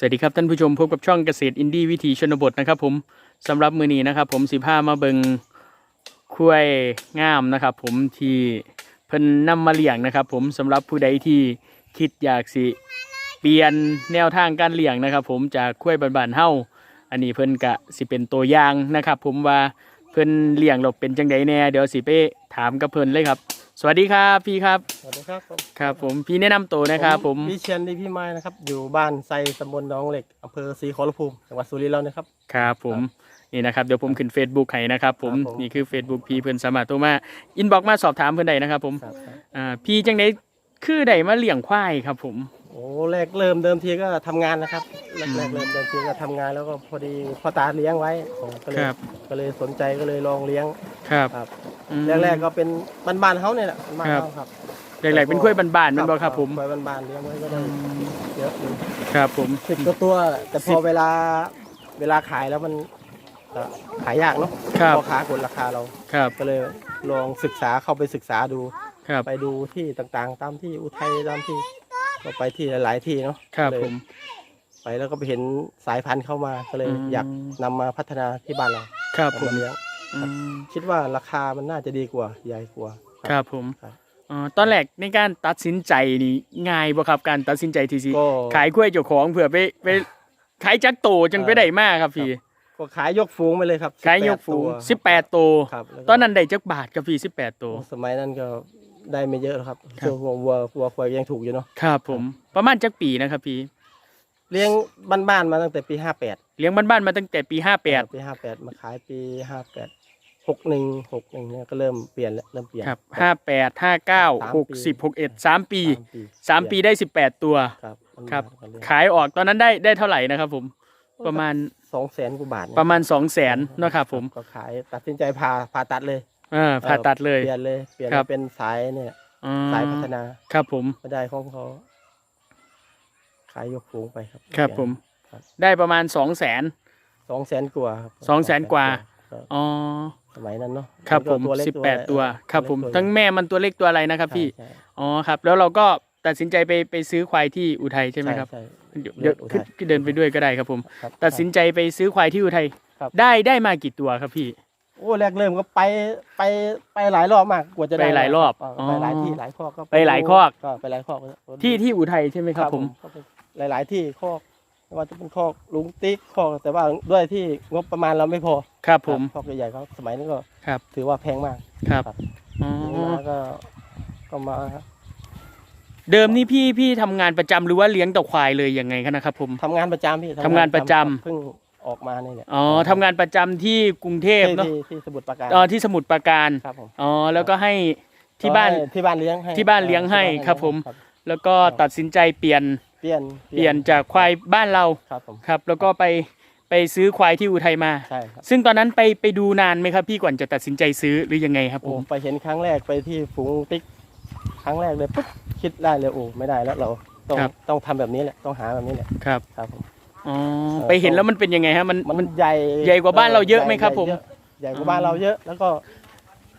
สวัสดีครับท่านผู้ชมพบกับช่องเกษตรอินดี้วิถีชนบทนะครับ ผมสำหรับมือนี้นะครับ ผมสิพามาเบิงคุ้ยงามนะครับ ผมที่เพิ่นนำมาเลี้ยงนะครับ ผมสำหรับผู้ใดที่คิดอยากสิ เปลี่ยนแนวทางการเลี้ยงนะครับ ผมจากคุ้ยบานๆเฮ้าอันนี้เพิ่นกะสิเป็นตัวอย่างนะครับ ผมว่าเพิ่นเลี้ยงเราเป็นจังไดแน่เดี๋ยวสิไปถามกับเพิ่นเลยครับ สวัสดีครับพี่ครับสวัสดีครับผมครับ ผมพี่แนะนำตัวนะครับ ผม พี่เชียนดีพี่ไม้นะครับ อยู่บ้านไซตำบลหนองเหล็กอำเภอศรีขอรภูมิจังหวัดสุรินทร์เรานะครับ ครับผมนี่นะครับเดี๋ยวผมขึ้น Facebook ให้นะครับผมครับผม นี่คือ Facebook พี่เพิ่นสามารถโทรมาอินบ็อกมาสอบถามเพิ่นได้นะครับ ผมครับครับ อ่าพี่จังไดคือได้มาเลี้ยงควายครับ ผมโอ้แรกเริ่มเดิมทีก็ทำงานนะครับแรกแรกเริ่มเดิมทีก็ทำงานแล้วก็พอดีพ่อตาเลี้ยงไว้ผมก็เลยครับ ก็เลยสนใจก็เลยลองเลี้ยงครับครับ อืม แรกๆก็เป็นบ้านๆเขาเนี่ยแหละบ้านๆครับเขาครับแรกๆเป็นควายบ้านๆแมันบ่ครับผมควายบ้านๆเลี้ยงไว้ก็ได้เยอะอยู่ ครับผม สิบกว่าตัวแต่พสิอบเวลาเวลาขายแล้วมันก็ขายยากเนาะครับพ่อค้ากดราคาเราครับก็เลยลองศึกษาเข้าไปศึกษาดู ครับ ไปดูที่ต่างๆ ตามที่อุทัยตามที่ ก็ไปที่หลาย ๆ ที่เนาะครับเลยผม ไปแล้วก็ไปเห็นสายพันธุ์เข้ามาก็เลยอืม อยากนำมาพัฒนาที่บ้านเราครับผเอามมาเลี้ยงอืมคิดว่าราคามันน่าจะดีกว่าใหญ่กว่า ครับผมครับ อ๋อตอนแรกในการตัดสินใจนี่ง่ายบ่ครับการตัดสินใจที่สิก็ ขายควายเจ้าของเผื่อไปไปขายจักโตจังไปได้มากครับพี่ก็ขายยกฝูงไปเลยครับขายยกฝูง18 18โตครับแล้วก็ตอนนั้นได้จักบาทครับพี่18โตโอ้สมัยนั้นก็ ได้ไม่เยอะหรอกครับครับ ส่วนวัววัววัวควายยังถูกอยู่เนาะครับผม ประมาณจักปีนะครับพี่ เลี้ยงบ้านๆมาตั้งแต่ปี58เลี้ยงบ้านๆมาตั้งแต่ปีปี58มาขายปี58 61 61เนี่ยก็เริ่มเปลี่ยนแล้วเริ่มเปลี่ยน58ครับ58 59 60 61 3ปี3ปีได้18ตัว ครับมันครับมันเยขายออกตอนนั้นได้ได้เท่าไหร่นะครับผม ประมาณสองแสนกว่าบาทเนี่ยประมาณ2 0 0 0 0นนะครับผม ก็ขายตัดสินใจพาผ่าตัดเลย อ่าผ่าตัดเลย เปลี่ยนเลย เปลี่ยนครับ เป็นสายเนี่ยอ๋อสายพัฒนาครับผมก็ได้ของเขาขายยกฝูงไปครับครับผม ครับได้ประมาณ2 0 0 0 0นสองแสนกว่าครับสองแสนกว่า ครับอ๋อ สมัยนั้นเนาะครับผมตัวเล็ก18ตัว ครับผมเล็กทั้งแม่มันตัวเล็กตัวอะไรนะครับพี่ ใช่อ๋อครับ แล้วเราก็ตัดสินใจไปไปซื้อควายที่อุทัยใช่ไหมครับ ใช่ เดี๋ยวเดี๋ยวอุทัยขึ้นเดินไปด้วยก็ได้ครับผม ครับ ตัดสินใจไปซื้อควายที่อุทัย ครับ ได้ได้มากี่ตัวครับพี่ โอ้แรกเริ่มก็ไปไปไปหลายรอบมากกว่าจะได้ไปหลายรอบเไปอ๋อหลายที่หลายข้อกก็ไปหลายคอกก็ไปหลายคอกที่ที่อุทัยใช่ไหมครับ ผมก็ไปหลาย ๆ ที่คอกไม่ว่าจะเป็นคอกลุงติ๊กคอกแต่ว่าด้วยที่งบประมาณเราไม่พอครับผมคอกใหญ่ๆเขาสมัยนั้นก็ครับถือว่าแพงมากครับครับอ๋อทีนี้มาก็ก็มาเดิมนี่พี่พี่ทำงานประจำหรือว่าเลี้ยงแต่ควายเลยยังไงครับนะครับผมทำงานประจำพี่ทำงานประจำเพิ่ง ออกมานี่แหละอ๋อทำงานประจำที่กรุงเทพที่เนาะที่ที่สมุทรปราการอ๋อที่สมุทรปราการครับผมอ๋อแล้วก็ให้ที่บ้าน ก็ให้ที่บ้านเลี้ยงให้ที่บ้านเลี้ยงให้ที่านครับผมครับแล้วก็ตัดสินใจเปลี่ยนเปลี่ยนเปลี่ยนจากควายบ้านเราครับผมครับ แล้วก็ไปไปซื้อควายที่อุทัยมา ใช่ครับซึ่งตอนนั้นไปไปดูนานไหมครับพี่ก่อนจะตัดสินใจซื้อหรือยังไงครับผโอ้มไปเห็นครั้งแรกไปที่ฝูงติ๊ก ครั้งแรกเลยปุ๊บคิดได้เลยโอ้ไม่ได้แล้วเราต้องครับต้องทำแบบนี้แหละต้องหาแบบนี้แหละครับ ครับผม อ๋อไปเห็นแล้วมันเป็นยังไงฮะมันมันมันใหญ่ใหญ่กว่าบ้านเราเยอะไหมครับใญ่ผมเยอะใหญ่กว่าบ้านเราเยอะ แล้วก็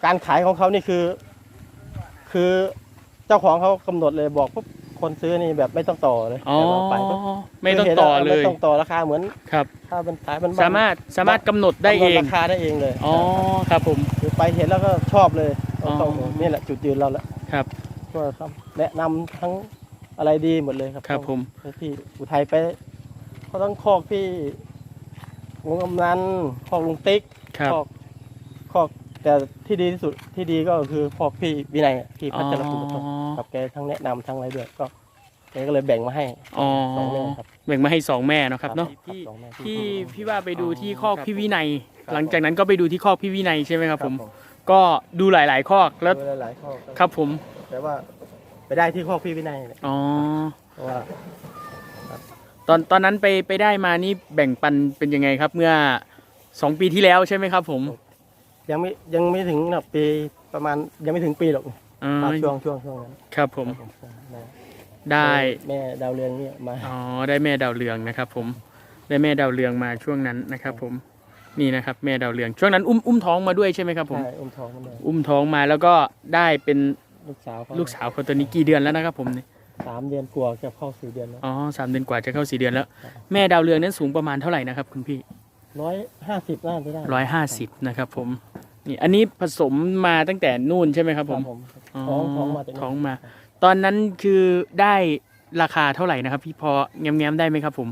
การขายของเขานี่คือ คือเจ้าของเขากำหนดเลยบอกปุ๊บคนซื้อนี่แบบไม่ต้องต่อเลยอ๋อแต่ว่าไปปุ๊บไม่ต้องต่อเลไม่ยต้องต่อราคาเหมือนครับ ถ้าเป็นขายมันสามารถสามารถกำหนดได้เองราคาได้เองเลยอ๋อครับผม คือไปเห็นแล้วก็ชอบเลยอ๋อ ต้องนี่แหละจุดยืนเราแหละครับ ก็ครับแนะนำทั้งอะไรดีหมดเลยครับครับผมไปที่อุทัยไป เขาต้องคอกพี่ลุงกำนันคอกลุงติ๊กครับ คอกคอกแต่ที่ดีที่สุดที่ดีก็คือคอกพี่วินัยพี่พัชรภูมิอ๋อ กับแกทั้งแนะนำทั้งอะไรด้วยก็แกก็เลยแบ่งมาให้อ๋อสองแม่ครับแบ่งมาให้สองแม่เนาะครับเนาะครับสองแม่ที่พี่ว่าไปดูที่คอกครับพี่วินัยครับหลังจากนั้นก็ไปดูที่คอกพี่วินัยใช่ไหมครับผมผม ก็ดูหลาย ๆ คอกแล้วดูหลายๆคอกครับผม แต่ว่าไปได้ที่คอกพี่วินัยเนี่ยอ๋อ เพราะว่า ตอนตอนนั้นไปไปได้มานี่แบ่งปันเป็นยังไงครับ เมื่อสองปีที่แล้วใช่ไหมครับ ผมยังไม่ยังไม่ถึงนะปีประมาณยังไม่ถึงปีหรอกอ๋อครับช่วงช่วงช่วงนั้นครับผมครับผมแม่ได้แม่ดาวเรืองเนี่ยมาอ๋อได้แม่ดาวเรืองนะครับ ผมได้แม่ดาวเรืองมาช่วงนั้นนะครับ ผมนี่นะครับ แม่ดาวเรืองช่วงนั้นอุ้มอุ้มท้องมาด้วยใช่ไหมครับ ผม ใช่อุ้มท้องมันเลยอุ้มท้องมาแล้วก็ได้เป็นลูกสาวเขาลูกสาวเขาตัวนี้กี่เดือนแล้วนะครับ ผมเนี่ย สามเดือนกว่าจะเข้าสี่เดือนแล้วอ๋อสามเดือนกว่าจะเข้าสี่เดือนแล้ว แม่ดาวเรืองนั้นสูงประมาณเท่าไหร่นะครับคุณพี่ร้อยห้าสิบน่าจะได้ร้อยห้าสิบนะครับผมนี่อันนี้ผสมมาตั้งแต่นู่นใช่ไหมครับคผรับมผมท้องท้องมาจากท้องมา ตอนนั้นคือได้ราคาเท่าไหร่นะครับ พี่พอแง้มๆได้ไหมครับผม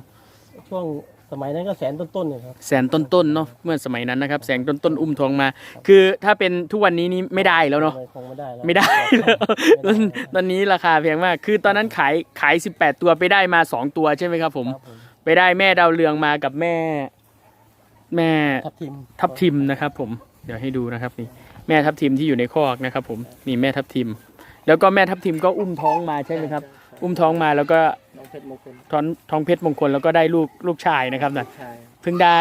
ช่วง สมัยนั้นก็แสนต้นๆเนี่ยครับแสนต้นๆเนาะเมื่อสมัยนั้นนะครับแสนต้นๆอุ้มท้องมา คือถ้าเป็นทุกวันนี้นี่ไม่ได้แล้วเนาะคงไม่ได้แล้วไม่ได้แล้วตอนตอนนี้ราคาแพงมาก คือตอนนั้นขายขาย 18 ตัวไปได้มา 2 ตัวใช่ไหมครับ ผม ครับผมไปได้แม่ดาวเรืองมากับแม่ แม่ทับทิมทับทิมนะครับ ผมเดี๋ยวให้ดูนะครับนี่แม่ทับทิมที่อยู่ในคอกนะครับ ผมนี่แม่ทับทิม แล้วก็แม่ทับทิมก็อุ้มท้องมาใช่ไหมครับ อุ้มท้องมาแล้วก็น้องเพชรมงคลท้องท้องเพชรมงคลแล้วก็ได้ลูกลูกชายนะครับนะชายเพิ่งได้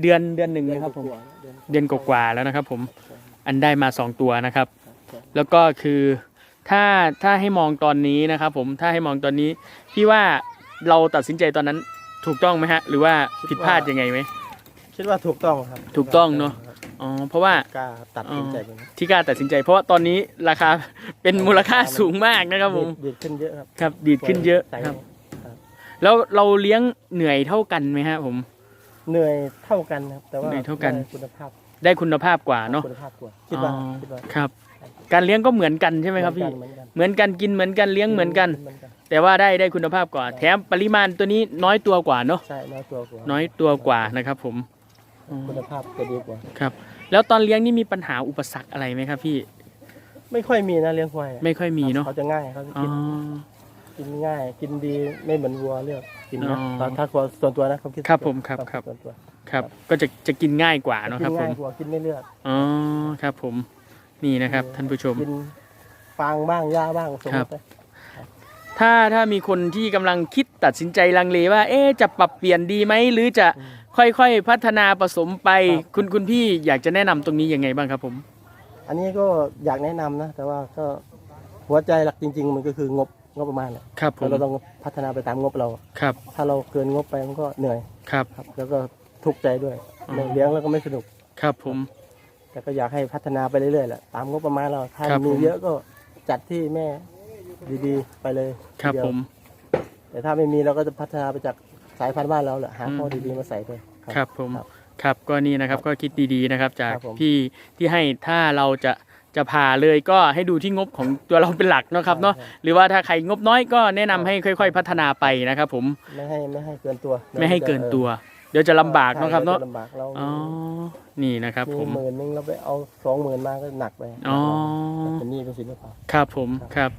เดือนเดือนหนึ่งนะครับผมกว่าๆเดือนเดือนกว่าๆแล้วนะครับผมอันได้มาสองตัวนะครับ แล้วก็คือถ้าถ้าให้มองตอนนี้นะครับ ผมถ้าให้มองตอนนี้พี่ว่าเราตัดสินใจตอนนั้นถูกต้องไหมฮะ หรือว่าผิดพลาดยังไงไหม คิดว่าถูกต้องครับถูกต้องเนอะอ๋อเพราะว่ากล้าตัดสินใจแบบนี้ที่กล้าตัดสินใจ เพราะว่าตอนนี้ราคาเป็นมูลค่าสูงมากนะครับผมดีดขึ้นเยอะครับครับ ดีดขึ้นเยอะใส่ครับ แล้วเราเลี้ยงเหนื่อยเท่ากันไหมฮะผม เหนื่อยเท่ากันครับ แต่ว่าเหนื่อยเท่ากันได้คุณภาพ ได้คุณภาพกว่าเนาะคุณภาพกว่าคิดว่าอ๋อคิดว่าครับ การเลี้ยงก็เหมือนกันใช่ไหมครับพี่เหมือนกันเหมือนกันกินเหมือนกันเลี้ยงเหมือนกันเหมือนกัน แต่ว่าได้ได้คุณภาพกว่า แถมปริมาณตัวนี้น้อยตัวกว่าเนาะใช่น้อยตัวกว่าน้อยตัวกว่านะครับผมอืม คุณภาพจะดีกว่า ครับ แล้วตอนเลี้ยงนี่มีปัญหาอุปสรรคอะไรไหมครับพี่ ไม่ค่อยมีนะเลี้ยงควายอะไม่ค่อยมีเนาะเขาจะง่ายเขาจะอ๋อ กินกินง่าย กินดีไม่เหมือนวัวเลือกกินนะอ๋อตอนถ้าส่วนตัวนะผมคิดครับผมครับครับ ส่วนตัวครับ ก็จะจะกินง่ายกว่าเนาะครับกินผง่ายม กว่ากินไม่เลือกอ๋อ ครับผม นี่นะครับท่านผู้ชม กินฟางบ้างหญ้าบ้างสมมครับติ ถ้าถ้ามีคนที่กำลังคิดตัดสินใจลังเลว่า เอ๊ะจะปรับเปลี่ยนดีไหมหรือจะค่อยๆพัฒนาผสมไป คุณคุณพี่อยากจะแนะนำตรงนี้ยังไงบ้างครับผม อันนี้ก็อยากแนะนำนะ แต่ว่าก็หัวใจหลักจริง ๆ มันก็คืองบงบประมาณแหละครับผมเราต้องพัฒนาไปตามงบเราครับ ถ้าเราเกินงบไปมันก็เหนื่อยครับครับ แล้วก็ทุกข์ใจด้วยอ๋อไม่เลี้ยงแล้วก็ไม่สนุกครับผม แต่ก็อยากให้พัฒนาไปเรื่อยๆแหละตามงบประมาณเราถ้าครับมีผมเยอะก็จัดที่แม่ ดีๆ ไปเลยครับทีเดียวผม แต่ถ้าไม่มีเราก็จะพัฒนาไปจากสายพันธุ์บ้านเราแหละหาอืมข้อดีๆมาใส่ด้วย ครับผมครับครับก็นี่นะครับก็คิดดีๆนะครับ จากครับผม พี่ที่ให้ถ้าเราจะจะผ่าเลยก็ให้ดูที่งบของตัวเราเป็นหลักเนาะครับเนาะหรือว่าถ้าใครงบน้อยก็แนะนำให้ค่อย ๆ พัฒนาไปนะครับ ผมไม่ให้ไม่ให้เกินตัวไม่ให้เกินตัว เดี๋ยวจะลำบากเนาะครับเนาะใช่ดี๋ยวจลำบากเราอ๋อนี่นะครับมีผมหมื่นนึงเราไปเอาสองหมื่นมาก็หนักไปอ๋อ เป็นหนี้เป็นสินหรือเปล่า ครับผมครับ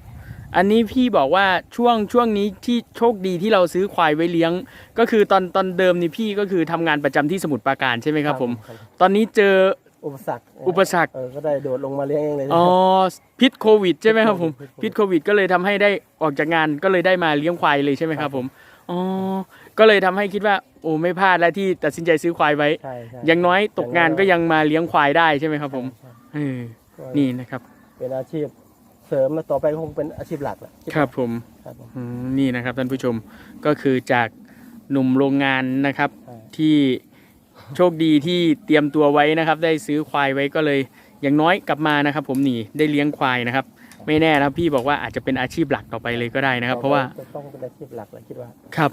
อันนี้พี่บอกว่าช่วงช่วงนี้ที่โชคดีที่เราซื้อควายไว้เลี้ยง ก็คือตอนตอนเดิมนี่พี่ก็คือทำงานประจำที่สมุทรปราการใช่ไหมครับผมครับตอนนี้เจออุปสรรคอุปสรรค เออก็ได้โดดลงมาเลี้ยงเองเลย อ๋อพิษโควิดใช่ไหมครับผมพิพิษษโคโควิวิดดก็เลยทำให้ได้ออกจากงานก็เลยได้มาเลี้ยงควายเลยใช่ไหมครับผมอ๋อก็เลยทำให้คิดว่า โอ้ไม่พลาดแล้วที่ตัดสินใจซื้อควายไว้ ใช่ใช่ อย่างน้อยตกงานก็ยังมาเลี้ยงควายได้ใช่ไหมครับผมใช่เออใช่นี่นะครับ เป็นอาชีพ เสริมแล้วต่อไปก็คงเป็นอาชีพหลักแหละครับผมครับผม อืมนี่นะครับท่านผู้ชมก็คือจากหนุ่มโรงงานนะครับ ใช่ ที่โชคดีที่เตรียมตัวไว้นะครับ ได้ซื้อควายไว้ก็เลยอย่างน้อยกลับมานะครับ ผมนี่ได้เลี้ยงควายนะครับ ไม่แน่นะครับพี่บอกว่าอาจจะเป็นอาชีพหลักต่อไปเลยก็ได้นะครับ เพราะว่า จะต้องเป็นอาชีพหลักแหละคิดว่า ครับ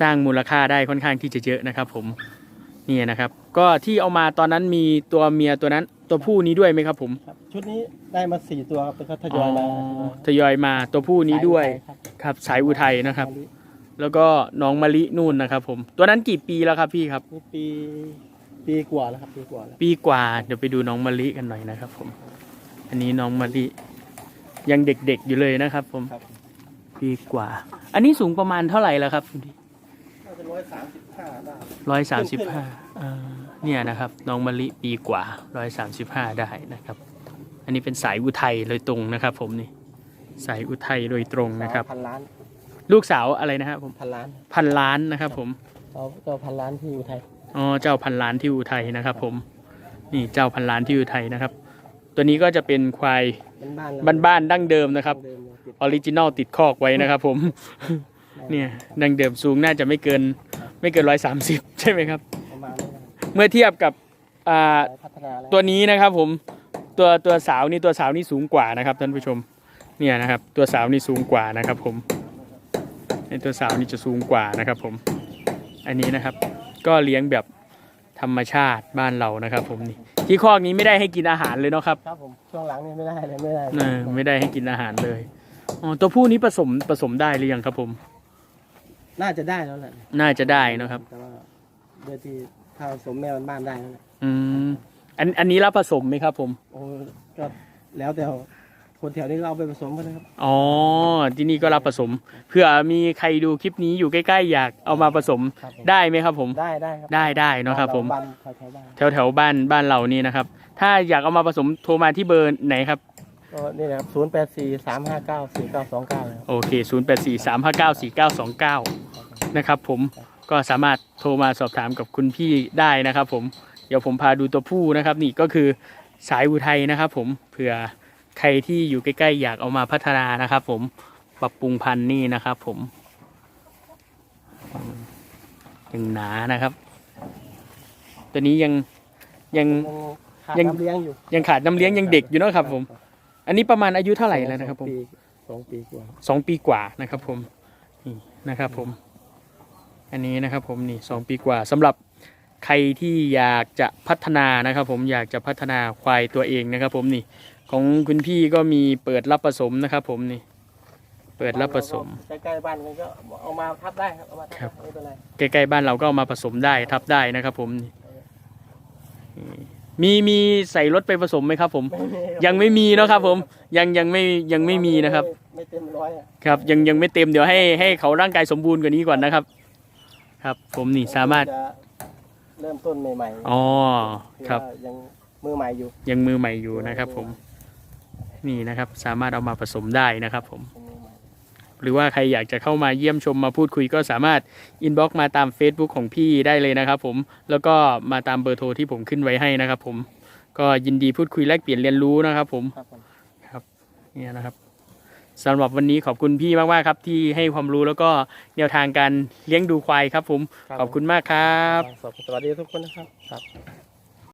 สร้างมูลค่าได้ค่อนข้างที่จะเยอะนะครับผม นี่นะครับ ก็ที่เอามาตอนนั้นมีตัวเมียตัวนั้น ตัวผู้นี้ด้วยไหมครับผมครับชุดนี้ได้มาสี่ตัวครับเป็นก็ทยอยมาทยอยมาตัวผู้นี้ด้วยครับครับสายอุทัยนะครับ แล้วก็น้องมะลินู่นนะครับ ผม ตัวนั้นกี่ปีแล้วครับพี่ครับนี่ปีปีกว่าแล้วครับปีกว่าแล้วปีกว่าเดี๋ยวไปดูน้องมะลิกันหน่อยนะครับ ผม อันนี้น้องมะลิยังเด็กๆอยู่เลยนะครับ ผมครับปีกว่า อันนี้สูงประมาณเท่าไหร่แล้วครับน่าจะ ร้อยสามสิบห้าได้ร้อยสามสิบห้าเนี่ยนะครับน้องมะลิปีกว่าร้อยสามสิบห้าได้นะครับ อันนี้เป็นสายอุทัยโดยตรงนะครับ ผมนี่สายอุทัยโดยตรงนะครับ พันล้าน ลูกสาวอะไรนะครับผมพันล้านพันล้านนะครับ ผมเราเจ้าพันล้านที่อุทัยอ๋อเจ้าพันล้านที่อุทัยนะครับ ผม นี่เจ้าพันล้านที่อุทัยนะครับ ตัวนี้ก็จะเป็นควายบ้านบ้านบ้านๆดั้งเดิมนะครับเดิมเลยติดออริจินอลติดคอกไว้นะครับ ผม เนี่ยดั้งเดิมสูงน่าจะไม่เกินไม่เกินร้อยสามสิบใช่ไหมครับ ประมาณนี้นะเมื่อเทียบกับอ่าพัฒนาแล้วตัวนี้นะครับผมตัวตัวสาวนี่ตัวสาวนี่สูงกว่านะครับท่านผู้ชมเนี่ยนะครับตัวสาวนี่สูงกว่านะครับผมไอตัวสาวนี่จะสูงกว่านะครับผมอันนี้นะครับก็เลี้ยงแบบธรรมชาติบ้านเรานะครับผมนี่ที่คอกนี้ไม่ได้ให้กินอาหารเลยเนาะครับครับผมช่วงหลังนี่ไม่ได้เลยไม่ได้เออไม่ได้ให้กินอาหารเลยอ๋อตัวผู้นี้ผสมผสมได้หรือยังครับผม น่าจะได้แล้วแหละน่าจะได้เนอะครับ แต่ว่าโดยที่ถ้าผสมแม่บ้านๆได้แล้วแหละอืมอันอันนี้รับผสมไหมครับผม โอ้ก็แล้วแต่คนแถวนี้ก็เอาไปผสมกันนะครับ อ๋อ ที่นี่ก็รับผสม เพื่อมีใครดูคลิปนี้อยู่ใกล้ๆ อยากเอามาผสมครับผม ได้ไหมครับผม ได้ได้ครับได้ได้เนอะครับผม บ้านแถวๆบ้านแถวแถวๆบ้านบ้านเรานี่นะครับ ถ้าอยากเอามาผสมโทรมาที่เบอร์ไหนครับ ก็นี่นะครับศูนย์แปดสี่สามห้าเก้าสี่เก้าสองเก้าโอเค 0 8 4 3 5 9 4 9 2 9 นะครับ ผมก็สามารถโทรมาสอบถามกับคุณพี่ได้นะครับ ผมเดี๋ยวผมพาดูตัวผู้นะครับ นี่ก็คือสายอุทัยนะครับ ผมเผื่อใครที่อยู่ใกล้ๆอยากเอามาพัฒนานะครับ ผมปรับปรุงพันธุ์นี่นะครับ ผมยังหนานะครับ ตัวนี้ยังยัง ขาดยัง น้ำเลี้ยงอยู่ยังขาดน้ำเลี้ยงยังเด็กอยู่เนอะครับ ผม อันนี้ประมาณอายุเท่าไหร่แล้วนะครับ ผมปีสองปีกว่าสองปีกว่านะครับ ผมนี่นะครับ ผม อันนี้นะครับผมนี่สองปีกว่าสำหรับใครที่อยากจะพัฒนานะครับ ผมอยากจะพัฒนาควายตัวเองนะครับ ผมนี่ของคุณพี่ก็มีเปิดรับผสมนะครับ ผมนี่เปิดรับผสมใกล้ๆบ้านกันก็เอามาทับได้ครับเอามาทัครับไม่เป็นไรใกล้ๆบ้านเราก็เอามาผสมได้ทับได้นะครับ ผมนี่มีมีใส่รถไปผสมไหมครับ ผม ยังไม่มีเนาะครับ ผมยังยังไม่ยังไม่มีนะครับ ไม่เต็มร้อยอะครับยังยังไม่เต็มเดี๋ยวให้ให้เขาร่างกายสมบูรณ์กว่านี้ก่อนนะครับ ครับ ผมนี่สามารถจะเริ่มต้นใหม่ๆอ๋อคือครับ ว่ายังมือใหม่อยู่ยังมือใหม่อยู่นะครับ ผมนี่นะครับ สามารถเอามาผสมได้นะครับผม ยังมือใหม่ หรือว่าใครอยากจะเข้ามาเยี่ยมชมมาพูดคุยก็สามารถอินบ็อกมาตาม Facebook ของพี่ได้เลยนะครับผมแล้วก็มาตามเบอร์โทรที่ผมขึ้นไว้ให้นะครับผมก็ยินดีพูดคุยแลกเปลี่ยนเรียนรู้นะครับผมครับผมเนี่ยนะครับ สำหรับวันนี้ขอบคุณพี่มากๆครับ ที่ให้ความรู้แล้วก็แนวทางการเลี้ยงดูควายครับ ผมครับขอบคุณมากครับ สวัสดีทุกคนนะครับครับ